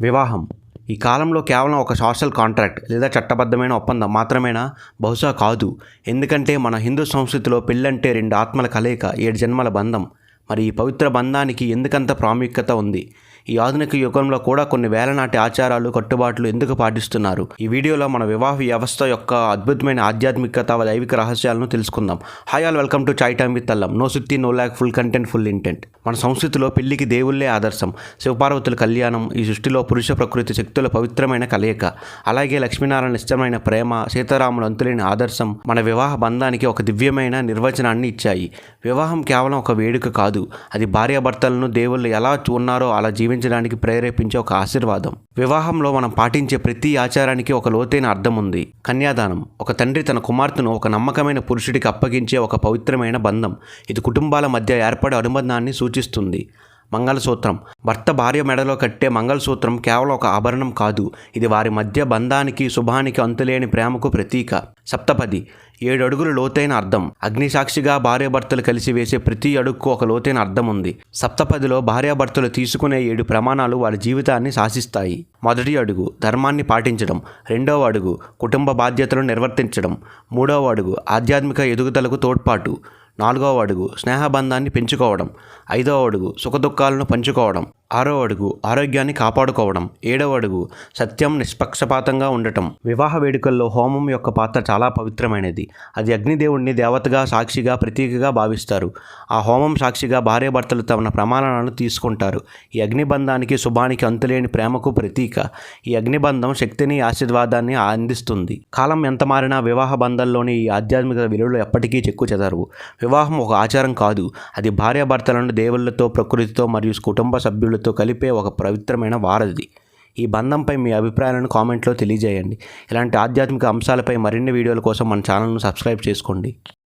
వివాహం. ఈ కాలంలో కేవలం ఒక సోషల్ కాంట్రాక్ట్ లేదా చట్టబద్ధమైన ఒప్పందం మాత్రమేనా? బహుశా కాదు. ఎందుకంటే మన హిందూ సంస్కృతిలో పెళ్ళంటే రెండు ఆత్మల కలయిక ఏడు జన్మల బంధం. మరి ఈ పవిత్ర బంధానికి ఎందుకంత ప్రాముఖ్యత ఉంది? ఈ ఆధునిక యుగంలో కూడా కొన్ని వేల నాటి ఆచారాలు కట్టుబాట్లు ఎందుకు పాటిస్తున్నారు? ఈ వీడియోలో మన వివాహ వ్యవస్థ యొక్క అద్భుతమైన ఆధ్యాత్మికత దైవిక రహస్యాలను తెలుసుకుందాం. Hi all welcome to chai time with allam no sutti no lag full content full intent మన సంస్కృతిలో పెళ్ళికి దేవుళ్ళే ఆదర్శం. శివపార్వతుల కళ్యాణం ఈ సృష్టిలో పురుష ప్రకృతి శక్తుల పవిత్రమైన కలయిక. అలాగే లక్ష్మీనారాయణ ఇష్టమైన ప్రేమ సీతారాముల అంతులేని ఆదర్శం మన వివాహ బంధానికి ఒక దివ్యమైన నిర్వచనాన్ని ఇచ్చాయి. వివాహం కేవలం ఒక వేడుక కాదు. అది భార్యాభర్తలను దేవుళ్ళు ఎలా ఉన్నారో అలా జీవించడానికి ప్రేరేపించే ఒక ఆశీర్వాదం. వివాహంలో మనం పాటించే ప్రతి ఆచారానికి ఒక లోతైన అర్థం ఉంది. కన్యాదానం ఒక తండ్రి తన కుమార్తెను ఒక నమ్మకమైన పురుషుడికి అప్పగించే ఒక పవిత్రమైన బంధం. ఇది కుటుంబాల మధ్య ఏర్పడే అనుబంధాన్ని సూచిస్తుంది. మంగళసూత్రం భర్త భార్య మెడలో కట్టే మంగళసూత్రం కేవలం ఒక ఆభరణం కాదు. ఇది వారి మధ్య బంధానికి శుభానికి అంతులేని ప్రేమకు ప్రతీక. సప్తపది ఏడు అడుగులు లోతైన అర్థం. అగ్నిసాక్షిగా భార్యాభర్తలు కలిసి వేసే ప్రతి అడుగుకు ఒక లోతైన అర్థం ఉంది. సప్తపదిలో భార్యాభర్తలు తీసుకునే ఏడు ప్రమాణాలు వారి జీవితాన్ని శాసిస్తాయి. మొదటి అడుగు ధర్మాన్ని పాటించడం. రెండవ అడుగు కుటుంబ బాధ్యతలను నిర్వర్తించడం. మూడవ అడుగు ఆధ్యాత్మిక ఎదుగుదలకు తోడ్పాటు. నాలుగవ అడుగు స్నేహబంధాన్ని పెంచుకోవడం. ఐదవ అడుగు సుఖదుఖాలను పంచుకోవడం. ఆరో అడుగు ఆరోగ్యాన్ని కాపాడుకోవడం. ఏడవ అడుగు సత్యం నిష్పక్షపాతంగా ఉండటం. వివాహ వేడుకల్లో హోమం యొక్క పాత్ర చాలా పవిత్రమైనది. అది అగ్నిదేవుణ్ణి దేవతగా సాక్షిగా ప్రతీకగా భావిస్తారు. ఆ హోమం సాక్షిగా భార్యాభర్తలు తమ ప్రమాణాలను తీసుకుంటారు. ఈ అగ్నిబంధానికి శుభానికి అంతులేని ప్రేమకు ప్రతీక. ఈ అగ్నిబంధం శక్తిని ఆశీర్వాదాన్ని అందిస్తుంది. కాలం ఎంత మారినా వివాహ బంధంలోని ఈ ఆధ్యాత్మిక విలువలు ఎప్పటికీ చెక్కు చెదరవు. వివాహం ఒక ఆచారం కాదు. అది భార్యాభర్తలను దేవుళ్ళతో ప్రకృతితో మరియు కుటుంబ సభ్యులు సభ్యులతో కలిపే ఒక పవిత్రమైన వారధి ఈ బంధంపై మీ అభిప్రాయాలను కామెంట్లో తెలియజేయండి. ఇలాంటి ఆధ్యాత్మిక అంశాలపై మరిన్ని వీడియోల కోసం మన ఛానల్ను సబ్స్క్రైబ్ చేసుకోండి.